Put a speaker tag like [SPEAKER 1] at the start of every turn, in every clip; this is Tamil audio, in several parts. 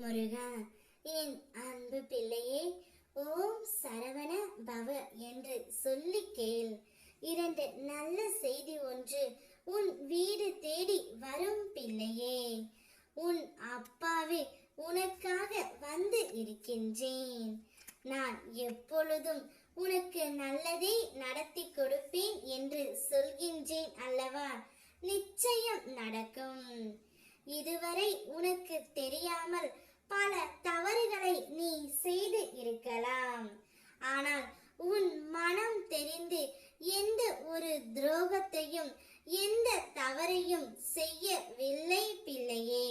[SPEAKER 1] முருகா என் அன்பு பிள்ளையே ஓம் சரவண பவ என்று சொல்லி கேள். இரண்டு நல்ல செய்தி ஒன்று உன் வீடு தேடி வரும் பிள்ளையே. உன் அப்பாவே உனக்காக வந்து இருக்கின்றேன். நான் எப்பொழுதும் உனக்கு நல்லதே நடத்தி கொடுப்பேன் என்று சொல்கின்றேன் அல்லவா? நிச்சயம் நடக்கும். இதுவரை உனக்கு தெரியாமல் பல தவறுகளை நீ செய்து இருக்கலாம் ஆனால் உன் மனம் தெரிந்து எந்த ஒரு துரோகத்தையும் எந்த தவறையும் செய்யவில்லை பிள்ளையே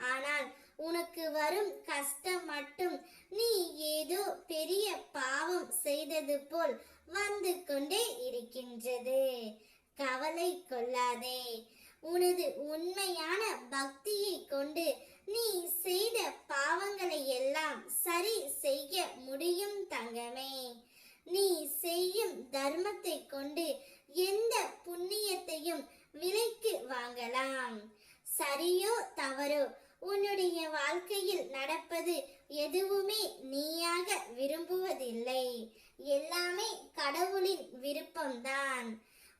[SPEAKER 1] ஆனால் உனக்கு வரும் கஷ்டம் மட்டும் நீ ஏதோ பெரிய பாவம் செய்தது போல் வந்து கொண்டே இருக்கின்றது. கவலை கொள்ளாதே. உனது உண்மையான பக்தியை கொண்டு நீ செய்த பாவங்களை எல்லாம் சரி செய்ய முடியும் தங்கமே. நீ செய்யும் தர்மத்தை கொண்டு எந்த புண்ணியத்தையும் விலைக்கு வாங்கலாம். சரியோ தவறோ உன்னுடைய வாழ்க்கையில் நடப்பது எதுவுமே நீயாக விரும்புவதில்லை. எல்லாமே கடவுளின் விருப்பம்தான்.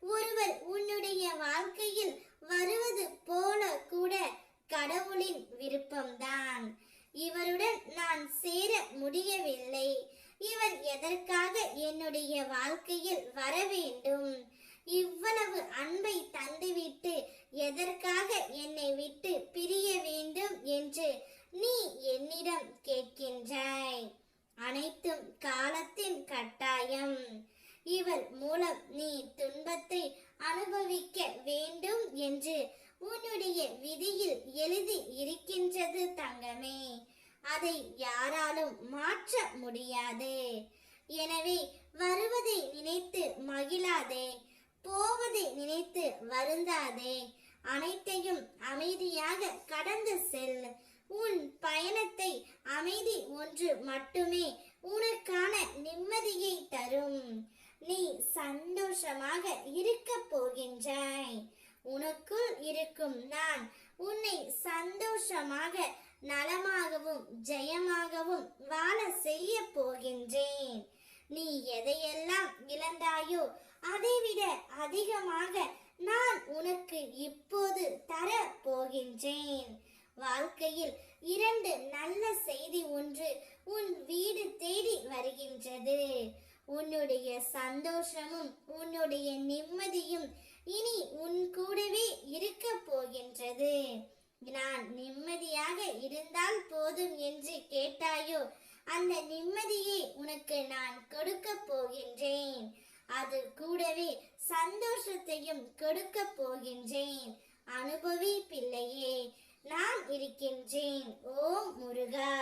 [SPEAKER 1] ஒருவர் உன்னுடைய வாழ்க்கையில் வருவது போல கூட கடவுளின் விருப்பம்தான். இவருடன் நான் சேர முடியவில்லை. இவர் எதற்காக என்னுடைய வாழ்க்கையில் வர வேண்டும் இவ்வளவு அன்பை தந்துவிட்டு எதற்காக என்னை விட்டு பிரிய வேண்டும் என்று நீ என்னிடம் கேட்கின்றாய். அனைத்தும் காலத்தின் கட்டாயம். இவர் மூலம் நீ துன்பத்தை அனுபவிக்க வேண்டும் என்று உன்னுடைய விதியில் எழுதி இருக்கின்றது தங்கமே. அதை யாராலும் மாற்ற முடியாது. எனவே வருவதை நினைத்து மகிழாதே. போவதை நினைத்து வருந்தாதே. அனைத்தையும் அமைதியாக கடந்து செல். உன் பயண அமைதி ஒன்று மட்டுமே உனக்கான நிம்மதியை தரும். நீ சந்தோஷமாக இருக்க போகின்றாய். உனக்குள் இருக்கும் நான் உன்னை சந்தோஷமாக நலமாகவும் ஜெயமாகவும் வாழ செய்ய போகின்றேன். நீ எதையெல்லாம் இழந்தாயோ அதைவிட அதிகமாக நான் உனக்கு இப்போது தர போகின்றேன். வாழ்க்கையில் இரண்டு நல்ல செய்தி ஒன்று உன் வீடு தேடி வருகின்றது உன்னுடைய சந்தோஷமும் உன்னுடைய நிம்மதியும் இனி உன் கூடவே இருக்க போகின்றது. நான் நிம்மதியாக இருந்தால் போதும் என்று கேட்டாயோ அந்த நிம்மதியை உனக்கு நான் கொடுக்க போகின்றேன். அது கூடவே சந்தோஷத்தையும் கொடுக்க போகின்றேன். அனுபவி பிள்ளையே நான் இருக்கின்றேன். ஓம் முருகா!